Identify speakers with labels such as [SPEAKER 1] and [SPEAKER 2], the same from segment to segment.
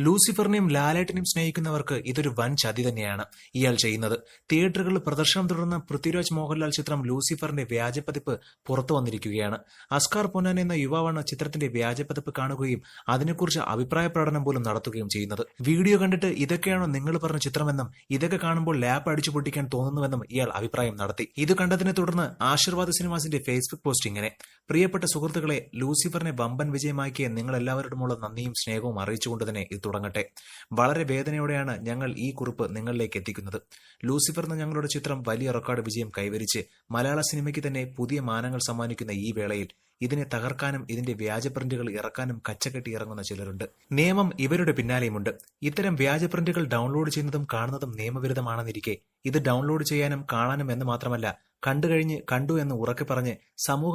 [SPEAKER 1] ലൂസിഫറിനെയും ലാലേട്ടിനെയും സ്നേഹിക്കുന്നവർക്ക് ഇതൊരു വൻ ചതി തന്നെയാണ് ഇയാൾ ചെയ്യുന്നത്. തിയേറ്ററുകളിൽ പ്രദർശനം തുടർന്ന പൃഥ്വിരാജ് മോഹൻലാൽ ചിത്രം ലൂസിഫറിന്റെ വ്യാജപ്പതിപ്പ് പുറത്തു വന്നിരിക്കുകയാണ്. അസ്കാർ പൊന്നാൻ എന്ന യുവാവാണ് ചിത്രത്തിന്റെ വ്യാജപ്പതിപ്പ് കാണുകയും അതിനെക്കുറിച്ച് അഭിപ്രായ പ്രകടനം പോലും നടത്തുകയും ചെയ്യുന്നത്. വീഡിയോ കണ്ടിട്ട് ഇതൊക്കെയാണോ നിങ്ങൾ പറഞ്ഞ ചിത്രമെന്നും ഇതൊക്കെ കാണുമ്പോൾ ലാപ്പ് അടിച്ചു പൊട്ടിക്കാൻ തോന്നുന്നുവെന്നും ഇയാൾ അഭിപ്രായം നടത്തി. ഇത് കണ്ടതിനെ തുടർന്ന് ആശീർവാദ് സിനിമാസിന്റെ ഫേസ്ബുക്ക് പോസ്റ്റ് ഇങ്ങനെ. പ്രിയപ്പെട്ട സുഹൃത്തുക്കളെ ലൂസിഫറിനെ വമ്പൻ വിജയമാക്കിയ നിങ്ങൾ എല്ലാവരോടുമുള്ള നന്ദിയും സ്നേഹവും അറിയിച്ചുകൊണ്ട് തന്നെ തുടങ്ങട്ടെ. വളരെ വേദനയോടെയാണ് ഞങ്ങൾ ഈ കുറിപ്പ് നിങ്ങളിലേക്ക് എത്തിക്കുന്നത്. ലൂസിഫർ എന്ന ഞങ്ങളുടെ ചിത്രം വലിയ റെക്കോർഡ് വിജയം കൈവരിച്ച് മലയാള സിനിമയ്ക്ക് തന്നെ പുതിയ മാനങ്ങൾ സമ്മാനിക്കുന്ന ഈ വേളയിൽ ഇതിനെ തകർക്കാനും ഇതിന്റെ വ്യാജ പ്രിന്റുകൾ ഇറക്കാനും കച്ചകെട്ടി ഇറങ്ങുന്ന ചിലരുണ്ട്. നിയമം ഇവരുടെ പിന്നാലെയുമുണ്ട്. ഇത്തരം വ്യാജ പ്രിന്റുകൾ ഡൗൺലോഡ് ചെയ്യുന്നതും കാണുന്നതും നിയമവിരുദ്ധമാണെന്നിരിക്കെ ഇത് ഡൗൺലോഡ് ചെയ്യാനും കാണാനും എന്ന് മാത്രമല്ല കണ്ടു കഴിഞ്ഞ് കണ്ടു എന്ന് ഉറക്കെ പറഞ്ഞ്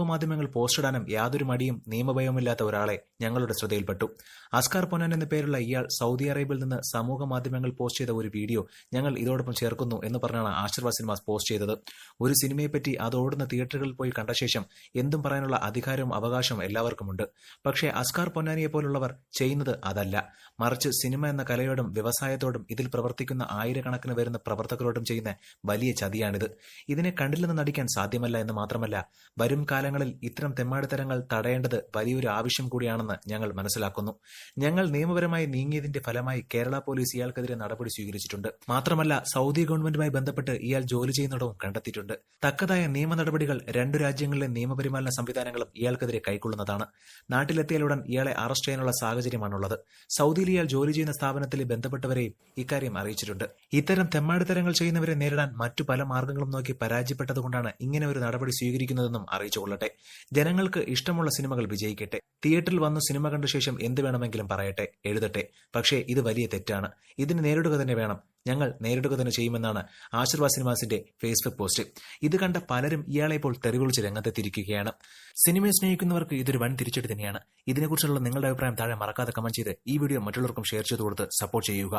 [SPEAKER 1] മാധ്യമങ്ങൾ പോസ്റ്റിടാനും യാതൊരു മടിയും നിയമഭയവുമില്ലാത്ത ഒരാളെ ഞങ്ങളുടെ ശ്രദ്ധയിൽപ്പെട്ടു. അസ്കാർ പൊന്നാൻ എന്ന പേരുള്ള ഇയാൾ സൗദി അറേബ്യയിൽ നിന്ന് സമൂഹ മാധ്യമങ്ങൾ പോസ്റ്റ് ചെയ്ത ഒരു വീഡിയോ ഞങ്ങൾ ഇതോടൊപ്പം ചേർക്കുന്നു എന്ന് പറഞ്ഞാണ് ആശീർവാദ് സിനിമാസ് പോസ്റ്റ് ചെയ്തത്. ഒരു സിനിമയെപ്പറ്റി അത് ഓടുന്ന തിയേറ്ററുകളിൽ പോയി കണ്ട ശേഷം എന്തും പറയാനുള്ള അധികാരവും അവകാശവും എല്ലാവർക്കുമുണ്ട്. പക്ഷേ അസ്കാർ പൊന്നാനിയെ പോലുള്ളവർ ചെയ്യുന്നത് അതല്ല. മറിച്ച് സിനിമ എന്ന കലയോടും വ്യവസായത്തോടും ഇതിൽ പ്രവർത്തിക്കുന്ന ആയിരക്കണക്കിന് വരുന്ന പ്രവർത്തകരോടും ചെയ്യുന്ന വലിയ ചതിയാണിത്. ഇതിനെ കണ്ടില്ലെന്ന് നടിക്കാൻ സാധ്യമല്ല എന്ന് മാത്രമല്ല വരും കാലങ്ങളിൽ ഇത്തരം തെമ്മാടിത്തരങ്ങൾ തടയേണ്ടത് വലിയൊരു ആവശ്യം കൂടിയാണെന്ന് ഞങ്ങൾ മനസ്സിലാക്കുന്നു. ഞങ്ങൾ നിയമപരമായി നീങ്ങിയതിന്റെ ഫലമായി കേരള പോലീസ് ഇയാൾക്കെതിരെ നടപടി സ്വീകരിച്ചിട്ടുണ്ട്. മാത്രമല്ല സൗദി ഗവൺമെന്റുമായി ബന്ധപ്പെട്ട് ഇയാൾ ജോലി ചെയ്യുന്നിടവും കണ്ടെത്തിയിട്ടുണ്ട്. തക്കതായ നിയമ നടപടികൾ രണ്ടു രാജ്യങ്ങളിലെ നിയമപരിപാലന സംവിധാനങ്ങളും ഇയാൾക്കെതിരെ കൈക്കൊള്ളുന്നതാണ്. നാട്ടിലെത്തിയാലുടൻ ഇയാളെ അറസ്റ്റ് ചെയ്യാനുള്ള സാഹചര്യമാണുള്ളത്. സൗദിയിൽ ഇയാൾ ജോലി ചെയ്യുന്ന സ്ഥാപനത്തിലെ ബന്ധപ്പെട്ടവരെയും ഇക്കാര്യം അറിയിച്ചിട്ടുണ്ട്. ഇത്തരം തെമ്മാടിത്തരങ്ങൾ ചെയ്യുന്നവരെ നേരിടാൻ മറ്റു പല മാർഗങ്ങളും നോക്കി പരാജയപ്പെട്ടതുകൊണ്ടാണ് ഇങ്ങനെ ഒരു നടപടി സ്വീകരിക്കുന്നതെന്നും അറിയിച്ചുകൊള്ളട്ടെ ജനങ്ങൾക്ക് ഇഷ്ടമുള്ള സിനിമകൾ വിജയിക്കട്ടെ. തിയേറ്ററിൽ വന്ന് സിനിമ കണ്ട ശേഷം എന്ത് വേണമെങ്കിലും പറയട്ടെ എഴുതട്ടെ. പക്ഷേ ഇത് വലിയ തെറ്റാണ്. ഇതിന് നേരിടുക തന്നെ വേണം. ഞങ്ങൾ നേരിടുക തന്നെ ചെയ്യുമെന്നാണ് ആശീർവാദ് സിനിമാസിന്റെ ഫേസ്ബുക്ക് പോസ്റ്റ്. ഇത് കണ്ട പലരും ഇയാളെ ഇപ്പോൾ തെറിവിളിച്ച് രംഗത്തെത്തിയിരിക്കുകയാണ്. സിനിമയെ സ്നേഹിക്കുന്നവർക്ക് ഇതൊരു വൻ തിരിച്ചടി തന്നെയാണ്. ഇതിനെക്കുറിച്ചുള്ള നിങ്ങളുടെ അഭിപ്രായം താഴെ മറക്കാതെ കമന്റ് ചെയ്ത് ഈ വീഡിയോ മറ്റുള്ളവർക്കും ഷെയർ ചെയ്തു കൊടുത്ത് സപ്പോർട്ട് ചെയ്യുക.